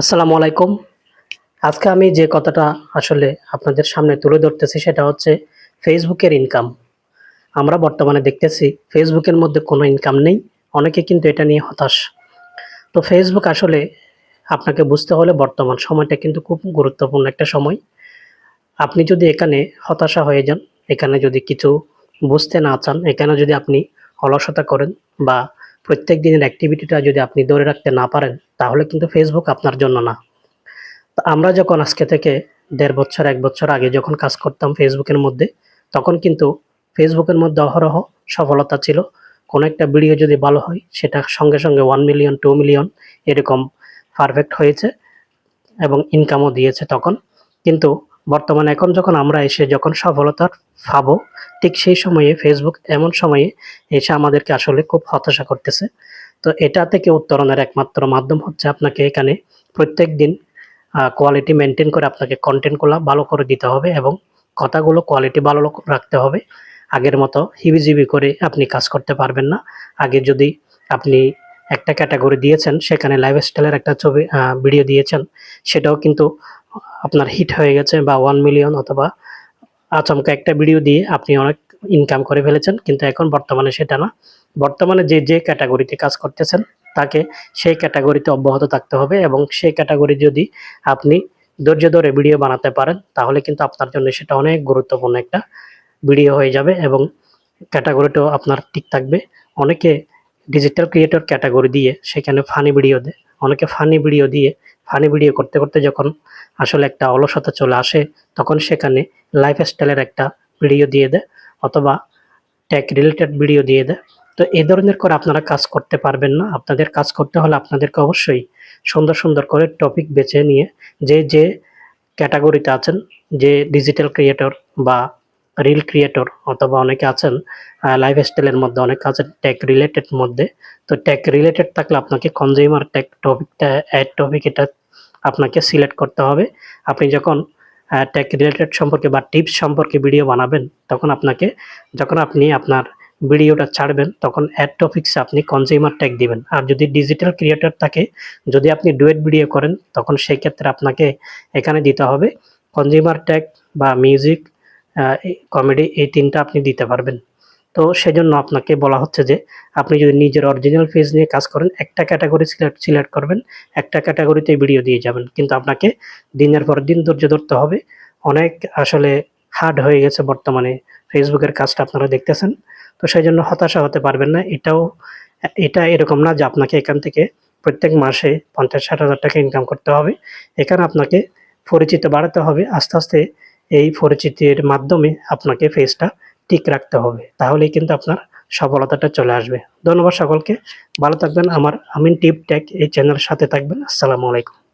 আসসালামু আলাইকুম। আজকে আমি যে কথাটা আসলে আপনাদের সামনে তুলে ধরতেছি সেটা হচ্ছে ফেসবুকের ইনকাম আমরা বর্তমানে দেখতেছি ফেসবুকের মধ্যে কোনো ইনকাম নেই, অনেকে কিন্তু এটা নিয়ে হতাশ। তো ফেসবুক আসলে আপনাকে বুঝতে হলে বর্তমান সময়টা কিন্তু খুব গুরুত্বপূর্ণ একটা সময়। আপনি যদি এখানে হতাশা হয়ে যান, এখানে যদি কিছু বুঝতে না চান, এখানে যদি আপনি অলসতা করেন বা প্রত্যেক দিনের অ্যাক্টিভিটিটা যদি আপনি ধরে রাখতে না পারেন, তাহলে কিন্তু ফেসবুক আপনার জন্য না। তো আমরা যখন আজকে থেকে দেড় বছর, এক বছর আগে যখন কাজ করতাম ফেসবুকের মধ্যে, তখন কিন্তু ফেসবুকের মধ্যে অহরহ সফলতা ছিল। কোনো একটা ভিডিও যদি ভালো হয়, সেটা সঙ্গে সঙ্গে ওয়ান মিলিয়ন টু মিলিয়ন এরকম পারফেক্ট হয়েছে এবং ইনকামও দিয়েছে তখন। কিন্তু বর্তমানে এখন যখন আমরা এসে যখন সফলতার পাবো, ঠিক সেই সময়ে ফেসবুক এমন সময়ে এসে আমাদেরকে আসলে খুব হতাশা করতেছে। তো এটা থেকে উত্তরণের একমাত্র মাধ্যম হচ্ছে আপনাকে এখানে প্রত্যেক দিন কোয়ালিটি মেনটেন করে আপনাকে কন্টেন্টগুলো ভালো করে দিতে হবে এবং কথাগুলো কোয়ালিটি ভালো রাখতে হবে। আগের মতো হিবিজিবি করে আপনি কাজ করতে পারবেন না। আগে যদি আপনি একটা ক্যাটাগরি দিয়েছেন, সেখানে লাইফস্টাইলের একটা ছবি ভিডিও দিয়েছেন, সেটাও কিন্তু আপনার হিট হয়ে গেছে বা ওয়ান মিলিয়ন অথবা আচমকা একটা ভিডিও দিয়ে আপনি অনেক ইনকাম করে ফেলেছেন, কিন্তু এখন বর্তমানে সেটা না। বর্তমানে যে যে ক্যাটাগরিতে কাজ করতেছেন, তাকে সেই ক্যাটাগরিতে অব্যাহত থাকতে হবে এবং সেই ক্যাটাগরি যদি আপনি ধৈর্য ধরে ভিডিও বানাতে পারেন, তাহলে কিন্তু আপনার জন্য সেটা অনেক গুরুত্বপূর্ণ একটা ভিডিও হয়ে যাবে এবং ক্যাটাগরিটাও আপনার ঠিক থাকবে। অনেকে ডিজিটাল ক্রিয়েটর ক্যাটাগরি দিয়ে সেখানে ফানি ভিডিও দেয়, অনেকে ফানি ভিডিও দিয়ে ফানি ভিডিও করতে করতে যখন আসলে একটা অলসতা চলে আসে, তখন সেখানে লাইফস্টাইলের একটা ভিডিও দিয়ে দেয় অথবা ট্যাক রিলেটেড ভিডিও দিয়ে দেয়। তো এই ধরনের করে আপনারা কাজ করতে পারবেন না। আপনাদের কাজ করতে হলে আপনাদেরকে অবশ্যই সুন্দর সুন্দর করে টপিক বেছে নিয়ে যে যে ক্যাটাগরিতে আছেন, যে ডিজিটাল ক্রিয়েটর বা রিল ক্রিয়েটর অথবা অনেকে আছেন লাইফস্টাইলের মধ্যে অনেকে আছেন টেক রিলেটেড মধ্যে, তো টেক রিলেটেড থাকলে আপনাকে কনজিউমার ট্যাক টপিকটা অ্যাড টপিক এটা আপনাকে সিলেক্ট করতে হবে। আপনি যখন টেক রিলেটেড সম্পর্কে বা টিপস সম্পর্কে ভিডিও বানাবেন, তখন আপনাকে, যখন আপনি আপনার ভিডিওটা ছাড়বেন, তখন অ্যাড টপিক্সে আপনি কনজিউমার ট্যাগ দিবেন। আর যদি ডিজিটাল ক্রিয়েটর থাকে, যদি আপনি ডুয়েট ভিডিও করেন, তখন সেই ক্ষেত্রে আপনাকে এখানে দিতে হবে। কনজিউমার ট্যাগ বা মিউজিক কমেডি এই তিনটা আপনি দিতে পারবেন। তো সেজন্য আপনাকে বলা হচ্ছে যে, আপনি যদি নিজের অরিজিনাল পেজ নিয়ে কাজ করেন, একটা ক্যাটাগরি সিলেক্ট সিলেক্ট করবেন, একটা ক্যাটাগরিতে ভিডিও দিয়ে যাবেন। কিন্তু আপনাকে দিনের পর দিন ধৈর্য ধরতে হবে। অনেক আসলে হার্ড হয়ে গেছে বর্তমানে ফেসবুকের কাজটা আপনারা দেখতেছেন। তো সেই জন্য হতাশা হতে পারবেন না। এটাও, এটা এরকম না যে আপনাকে এখান থেকে প্রত্যেক মাসে পঞ্চাশ ষাট হাজার টাকা ইনকাম করতে হবে। এখানে আপনাকে পরিচিত বাড়াতে হবে। আস্তে আস্তে এই পরিচিতির মাধ্যমে আপনাকে ফেসটা ঠিক রাখতে হবে। তাহলেই কিন্তু আপনার সফলতাটা চলে আসবে। ধন্যবাদ সকলকে। ভালো থাকবেন। আমার আমিন টিপ ট্যাক এই চ্যানেলের সাথে থাকবেন। আসসালামু আলাইকুম।